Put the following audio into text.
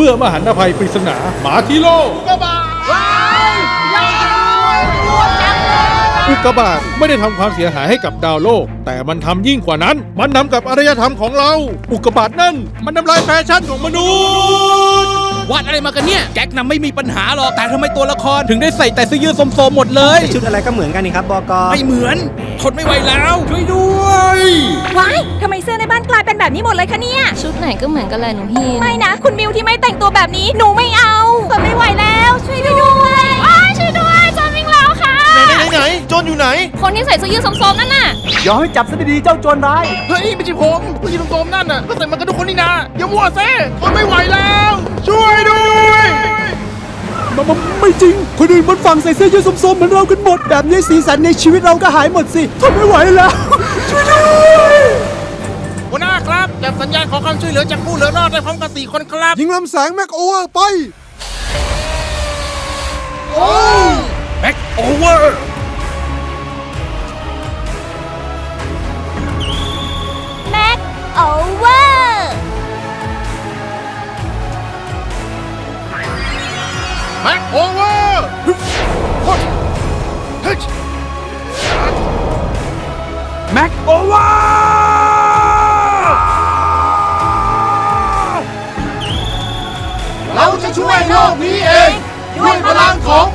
เมื่อมหันตภัยปริศนาหมาที่โลกอุกกาบาตไม่ได้ทำความเสียหายให้กับดาวโลก แต่มันทำยิ่งกว่านั้น มันนำกับอารยธรรมของเรา อุกกาบาตนั่น มันทำลายแฟชั่นของมนุษย์วาดอะไรมากันเนี่ยแก๊กนำไม่มีปัญหาหรอก แต่ทำไมตัวละครถึงได้ใส่แต่เสื้อยืดโสมๆหมดเลย ชุดอะไรก็เหมือนกันนี่ครับบอกอไม่เหมือนท นไม่ไหวแล้วช่วยด้วยว้ายทำไมเสื้อในบ้านกลายเป็นแบบนี้หมดเลยคะเนี่ย ชุดไหนก็เหมือนกันเลยหนูฮินไม่นะ คุณมิวที่ไม่แต่งตัวแบบนี้ หนูไม่เอาทนไม่ไหวแล้ว ช่วยด้วยว้ายช่วยด้วยจอนวิ่งแล้วค่ะ ไหนไหนไหนโจรอยู่ไหน คนที่ใส่เสื้อยืดโสมๆนั่นน่ะยอมให้จับซะดีๆเจ้าโจรร้าย เฮ้ยไม่ใช่ผมผู้หญิงโสมนั่นน่ะก็ใส่มากันทุกคนนี่นาอย่ามั่วเซ่ทนไม่ไหวแล้ว จริง คนอื่นบนฝั่งใส่เสื้อยืดส้มๆเหมือนเรากันหมด แบบนี้สีสันในชีวิตเราก็หายหมดสิทนไม่ไหวแล้ว ช่วยด้วยหัวหน้าครับจับสัญญาณขอความช่วยเหลือจากผู้เหลือรอดได้พร้อมกันสี่คนครับ ยิงลำแสงแม็กโอเวอร์ไปแม็กโอเวอร์แม็กโอเวอร์เราจะช่วยโลกนี้เอง ด้วยพลังของ